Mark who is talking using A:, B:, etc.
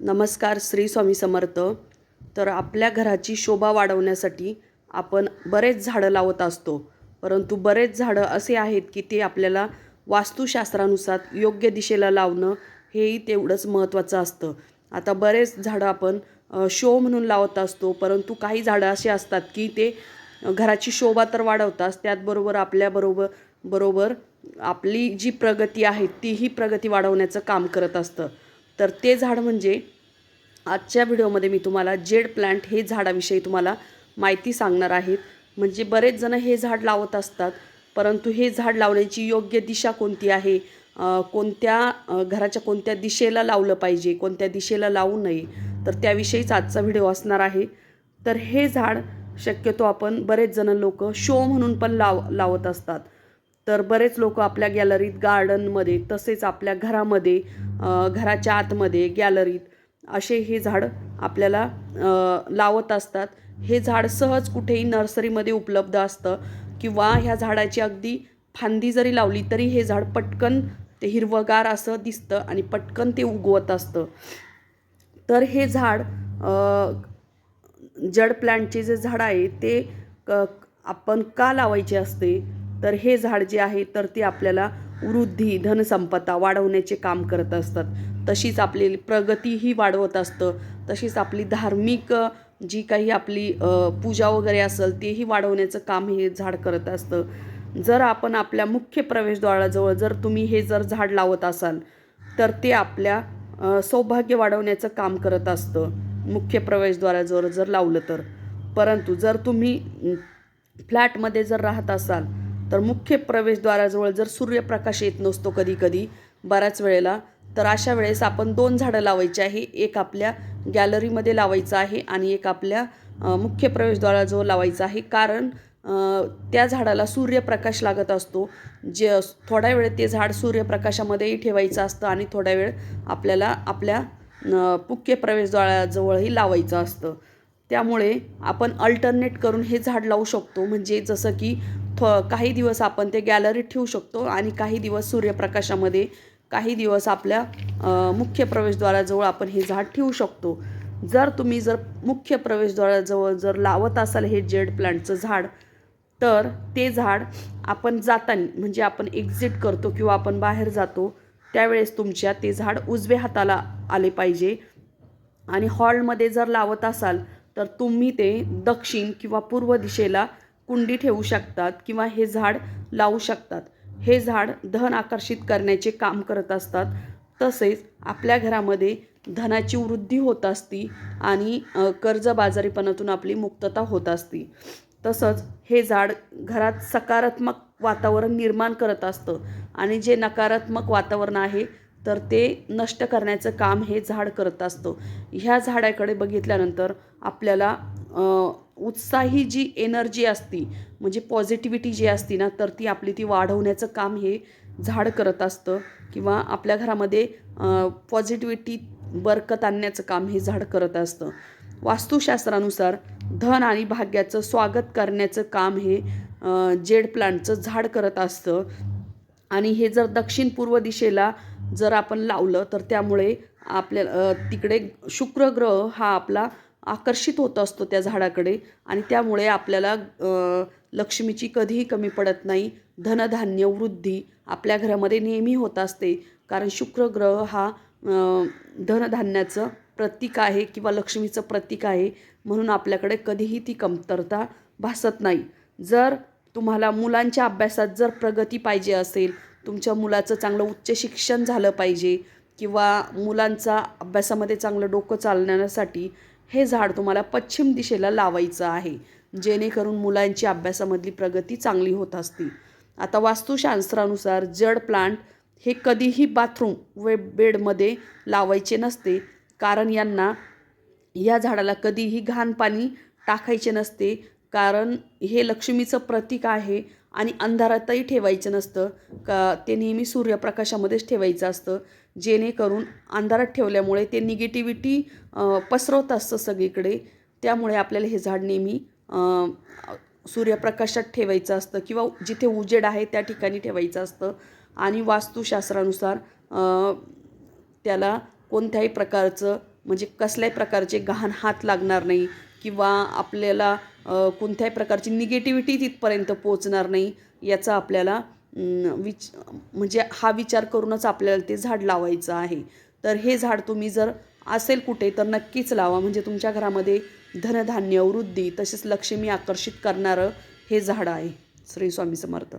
A: नमस्कार श्री स्वामी समर्थ. तर आपल्या घराची शोभा वाढवण्यासाठी आपण बरेच झाडं लावत असतो. परंतु बरेच झाडं असे आहेत की ते आपल्याला वास्तुशास्त्रानुसार योग्य दिशेला लावणं हेही तेवढंच महत्त्वाचं असतं. आता बरेच झाडं आपण शो म्हणून लावत असतो परंतु काही झाडं असे असतात की ते घराची शोभा तर वाढवतात त्याचबरोबर आपल्याबरोबर बरोबर आपली जी प्रगती आहे तीही प्रगती वाढवण्याचं काम करत असतं. तर ते झाड म्हणजे आजच्या व्हिडिओमध्ये मी तुम्हाला जेड प्लांट हे झाडाविषयी तुम्हाला माहिती सांगणार आहेत. म्हणजे बरेच जण हे झाड लावत असतात परंतु हे झाड लावण्याची योग्य दिशा कोणती आहे? कोणत्या घराच्या कोणत्या दिशेला लावलं पाहिजे कोणत्या दिशेला लावू नये? तर त्याविषयीच आजचा व्हिडिओ असणार आहे. तर हे झाड शक्यतो आपण बरेच जण लोक शो म्हणून पण लाव लावत असतात. तर बरेच लोक आपल्या गॅलरीत गार्डनमध्ये तसेच आपल्या घरामध्ये घराच्या आतमध्ये गॅलरीत असे हे झाड आपल्याला लावत असतात. हे झाड सहज कुठेही नर्सरीमध्ये उपलब्ध असतं किंवा ह्या झाडाची अगदी फांदी जरी लावली तरी हे झाड पटकन ते हिरवगार असं दिसतं आणि पटकन ते उगवत असतं. तर हे झाड जड प्लांटचे जे झाड आहे ते क आपण का लावायचे असते? तर हे झाड जे आहे तर ते आपल्याला वृद्धी धनसंपदा वाढवण्याचे काम करत असतात. तशीच आपली प्रगतीही वाढवत असतं. तशीच आपली धार्मिक जी काही आपली पूजा वगैरे असेल तेही वाढवण्याचं काम हे झाड करत असतं. जर आपण आपल्या मुख्य प्रवेशद्वाराजवळ जर तुम्ही हे जर झाड लावत असाल तर ते आपल्या सौभाग्य वाढवण्याचं काम करत असतं. मुख्य प्रवेशद्वाराजवळ जर लावलं तर. परंतु जर तुम्ही फ्लॅटमध्ये जर राहत असाल तर मुख्य प्रवेशद्वाराजवळ जर सूर्यप्रकाश येत नसतो कधी कधी बऱ्याच वेळेला तर अशा वेळेस आपण दोन झाडं लावायची आहे. एक आपल्या गॅलरीमध्ये लावायचं आहे आणि एक आपल्या मुख्य प्रवेशद्वाराजवळ लावायचं आहे. कारण त्या झाडाला सूर्यप्रकाश लागत असतो. जे थोड्या वेळ ते झाड सूर्यप्रकाशामध्येही ठेवायचं असतं आणि थोड्या वेळ आपल्याला आपल्या मुख्य प्रवेशद्वाराजवळही लावायचं असतं. त्यामुळे आपण अल्टरनेट करून हे झाड लावू शकतो. म्हणजे जसं की थ काही दिवस आपण ते गॅलरीत ठेवू शकतो आणि काही दिवस सूर्यप्रकाशामध्ये काही दिवस आपल्या मुख्य प्रवेशद्वाराजवळ आपण हे झाड ठेवू शकतो. जर तुम्ही जर मुख्य प्रवेशद्वाराजवळ जर लावत असाल हे जेड प्लांटचं झाड तर ते झाड आपण जाताना म्हणजे आपण एक्झिट करतो किंवा आपण बाहेर जातो त्यावेळेस तुमच्या ते झाड उजव्या हाताला आले पाहिजे. आणि हॉलमध्ये जर लावत असाल तर तुम्ही ते दक्षिण किंवा पूर्व दिशेला कुंडी ठेवू शकतात किंवा हे झाड लावू शकतात. हे झाड धन आकर्षित करण्याचे काम करत असतात. तसेच आपल्या घरामध्ये धनाची वृद्धी होत असती आणि कर्जबाजारीपणातून आपली मुक्तता होत असती. तसंच हे झाड घरात सकारात्मक वातावरण निर्माण करत असतं आणि जे नकारात्मक वातावरण आहे तर ते नष्ट करण्याचं काम हे झाड करत असतं. ह्या झाडाकडे बघितल्यानंतर आपल्याला उत्साही जी एनर्जी असती म्हणजे पॉझिटिव्हिटी जी असती ना तर ती आपली ती वाढवण्याचं काम हे झाड करत असतं किंवा आपल्या घरामध्ये पॉझिटिव्हिटी बरकत आणण्याचं काम हे झाड करत असतं. वास्तुशास्त्रानुसार धन आणि भाग्याचं स्वागत करण्याचं काम हे जेड प्लांटचं झाड करत असतं. आणि हे जर दक्षिण पूर्व दिशेला जर आपण लावलं तर त्यामुळे आपल्या तिकडे शुक्र ग्रह हा आपला आकर्षित होत असतो त्या झाडाकडे आणि त्यामुळे आपल्याला लक्ष्मीची कधीही कमी पडत नाही. धनधान्य वृद्धी आपल्या घरामध्ये नेहमी होत असते. कारण शुक्र ग्रह हा धनधान्याचं प्रतीक आहे किंवा लक्ष्मीचं प्रतीक आहे म्हणून आपल्याकडे कधीही ती कमतरता भासत नाही. जर तुम्हाला मुलांच्या अभ्यासात जर प्रगती पाहिजे असेल तुमच्या मुलाचं चांगलं उच्च शिक्षण झालं पाहिजे किंवा मुलांचा अभ्यासामध्ये चांगलं डोकं चालण्यासाठी हे झाड तुम्हाला पश्चिम दिशेला लावायचं आहे. जेणेकरून मुलांची अभ्यासामधली प्रगती चांगली होत असते. आता वास्तुशास्त्रानुसार जड प्लांट हे कधीही बाथरूम वे बेडमध्ये लावायचे नसते. कारण यांना या झाडाला कधीही घाण पाणी टाकायचे नसते. कारण हे लक्ष्मीचं प्रतीक आहे आणि अंधारातही ठेवायचं नसतं. का ते नेहमी सूर्यप्रकाशामध्येच ठेवायचं असतं. जेणेकरून अंधारात ठेवल्यामुळे ते निगेटिव्हिटी पसरवत असतं सगळीकडे. त्यामुळे आपल्याला हे झाड नेहमी सूर्यप्रकाशात ठेवायचं असतं किंवा जिथे उजेड आहे त्या ठिकाणी ठेवायचं असतं. आणि वास्तुशास्त्रानुसार त्याला कोणत्याही प्रकारचं म्हणजे कसल्याही प्रकारचे गहाण हात लागणार नाही किंवा आपल्याला कोणत्याही प्रकारची निगेटिव्हिटी तिथपर्यंत पोचणार नाही याचा आपल्याला विच म्हणजे हा विचार करूनच आपल्याला ते झाड लावायचं आहे. तर हे झाड तुम्ही जर असेल कुठे तर नक्कीच लावा. म्हणजे तुमच्या घरामध्ये धनधान्य वृद्धी तसेच लक्ष्मी आकर्षित करणारं हे झाड आहे. श्री स्वामी समर्थ.